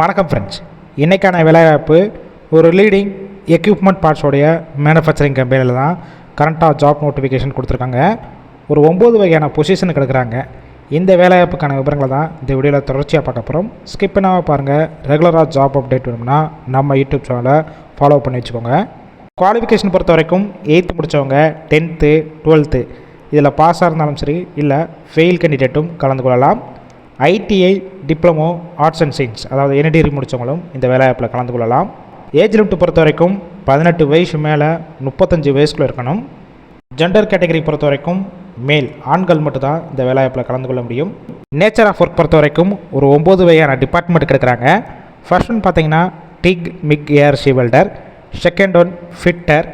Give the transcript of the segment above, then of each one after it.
வணக்கம் ஃப்ரெண்ட்ஸ் இன்றைக்கான வேலைவாய்ப்பு ஒரு லீடிங் எக்யூப்மெண்ட் பார்ட்ஸோடைய மேனுஃபேக்சரிங் கம்பெனியில் தான் கரண்ட்டாக ஜாப் நோட்டிஃபிகேஷன் கொடுத்துருக்காங்க. ஒரு ஒம்பது வகையான பொசிஷனுக்கு எடுக்கிறாங்க. இந்த வேலைவாய்ப்புக்கான விவரங்களை தான் இந்த வீடியோவில் தொடர்ச்சியாக பார்க்க போகிறோம் ஸ்கிப் பண்ணாமல் பாருங்கள் ரெகுலராக ஜாப் அப்டேட் வேணும்னா நம்ம யூடியூப் சேனலை ஃபாலோ பண்ணி வச்சுக்கோங்க. குவாலிஃபிகேஷன் பொறுத்த வரைக்கும் எயித்து முடித்தவங்க டென்த்து டுவெல்த்து இதில் பாஸாக இருந்தாலும் சரி இல்லை ஃபெயில் கேண்டிடேட்டும் கலந்து கொள்ளலாம். ITI diploma arts and science அதாவது என்ஐ டிகிரி முடித்தவங்களும் இந்த வேலைவாய்ப்பில் கலந்து கொள்ளலாம். ஏஜ் லிமிட் பொறுத்த வரைக்கும் பதினெட்டு வயசு மேலே முப்பத்தஞ்சு வயசுக்குள்ளே இருக்கணும். ஜெண்டர் கேட்டகரி பொறுத்த வரைக்கும் மேல் ஆண்கள் மட்டும்தான் இந்த வேலைவாய்ப்பில் கலந்து கொள்ள முடியும். நேச்சர் ஆஃப் ஒர்க் பொறுத்த வரைக்கும் ஒரு ஒம்பது வகையான டிபார்ட்மெண்ட் கிடைக்கிறாங்க ஃபர்ஸ்ட் ஒன் பார்த்தீங்கன்னா TIG MIG arc welder second one fitter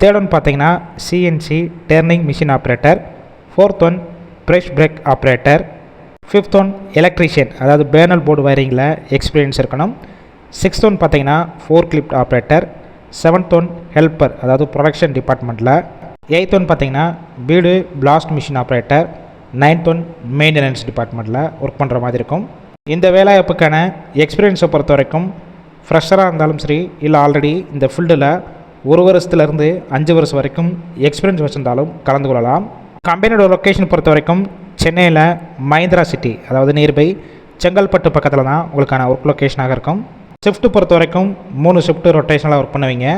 third one பார்த்தீங்கன்னா CNC turning machine operator fourth one press brake operator fifth one electrician அதாவது பேனல் போர்டு வயரிங்கில் எக்ஸ்பீரியன்ஸ் இருக்கணும். சிக்ஸ்த் ஒன் பார்த்தீங்கன்னா fork lift operator seventh one helper அதாவது production டிபார்ட்மெண்ட்டில் eighth one பார்த்தீங்கன்னா bead blast machine operator ninth one maintenance டிபார்ட்மெண்ட்டில் work பண்ணுற மாதிரி இருக்கும். இந்த வேலைவாய்ப்புக்கான எக்ஸ்பீரியன்ஸை பொறுத்த வரைக்கும் ஃப்ரெஷராக இருந்தாலும் சரி இல்லை ஆல்ரெடி இந்த ஃபீல்டில் ஒரு வருஷத்துலேருந்து அஞ்சு வருஷம் வரைக்கும் எக்ஸ்பீரியன்ஸ் வச்சுருந்தாலும் கலந்து கொள்ளலாம். கம்பெனியோட லொக்கேஷன் பொறுத்த வரைக்கும் சென்னையில் மஹிந்திரா சிட்டி அதாவது நியர்பை செங்கல்பட்டு பக்கத்தில் தான் உங்களுக்கான ஒர்க் லொக்கேஷனாக இருக்கும். ஷிஃப்ட் பொறுத்த வரைக்கும் மூணு ஷிஃப்ட் ரொட்டேஷனில் ஒர்க் பண்ணுவீங்க.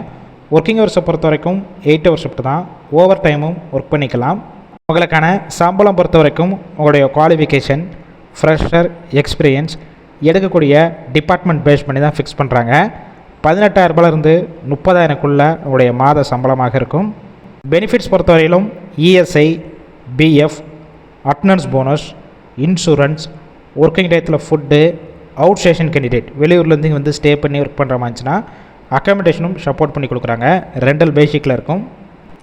ஒர்க்கிங் ஹவர்ஸை பொறுத்த வரைக்கும் எயிட் ஹவர் ஷிஃப்ட் தான். ஓவர் டைமும் ஒர்க் பண்ணிக்கலாம். உங்களுக்கான சம்பளம் பொறுத்த வரைக்கும் உங்களுடைய குவாலிஃபிகேஷன் ஃப்ரெஷர் எக்ஸ்பீரியன்ஸ் எடுக்கக்கூடிய டிபார்ட்மெண்ட் பேஸ் பண்ணி தான் ஃபிக்ஸ் பண்ணுறாங்க பதினெட்டாயிரரூபாலேருந்து முப்பதாயிரக்குள்ளே உங்களுடைய மாத சம்பளமாக இருக்கும். பெனிஃபிட்ஸ் பொறுத்தவரையிலும் ESI PF attendance bonus insurance working டயத்தில் ஃபுட்டு அவுட் ஸ்டேஷன் கேண்டிடேட் வெளியூர்லேருந்து இங்கே வந்து ஸ்டே பண்ணி ஒர்க் பண்ணுற மாதிரிச்சுன்னா அக்காமடேஷனும் சப்போர்ட் பண்ணி கொடுக்குறாங்க. ரெண்டல் பேசிக்கில் இருக்கும்.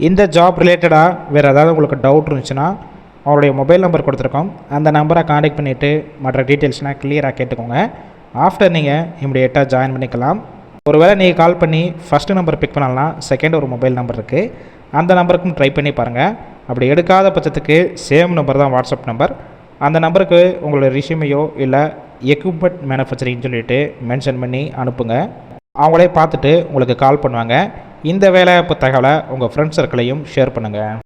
இந்த ஜாப் ரிலேட்டடாக வேறு ஏதாவது உங்களுக்கு டவுட் இருந்துச்சுன்னா அவருடைய மொபைல் நம்பர் கொடுத்துருக்கோம். அந்த நம்பரை காண்டாக்ட் பண்ணிவிட்டு மற்ற டீட்டெயில்ஸ்னால் கிளியராக கேட்டுக்கோங்க. ஆஃப்டர் நீங்கள் இமிடியேட்டாக ஜாயின் பண்ணிக்கலாம். ஒருவேளை நீங்கள் கால் பண்ணி ஃபஸ்ட்டு நம்பர் பிக் பண்ணலாம் செகண்ட் ஒரு மொபைல் நம்பர் இருக்குது அந்த நம்பருக்கும் ட்ரை பண்ணி பாருங்கள் அப்படி எடுக்காத பட்சத்துக்கு சேம் நம்பர் தான் வாட்ஸ்அப் நம்பர் அந்த நம்பருக்கு உங்களோட ரிஷ்யூமையோ இல்லை எக்யூப்மெண்ட் மேனுஃபேக்சரிங்னு சொல்லிட்டு மென்ஷன் பண்ணி அனுப்புங்க. அவங்களே பார்த்துட்டு உங்களுக்கு கால் பண்ணுவாங்க. இந்த வேலை தகவலை உங்கள் ஃப்ரெண்ட்ஸ் சர்க்கிளையும் ஷேர் பண்ணுங்கள்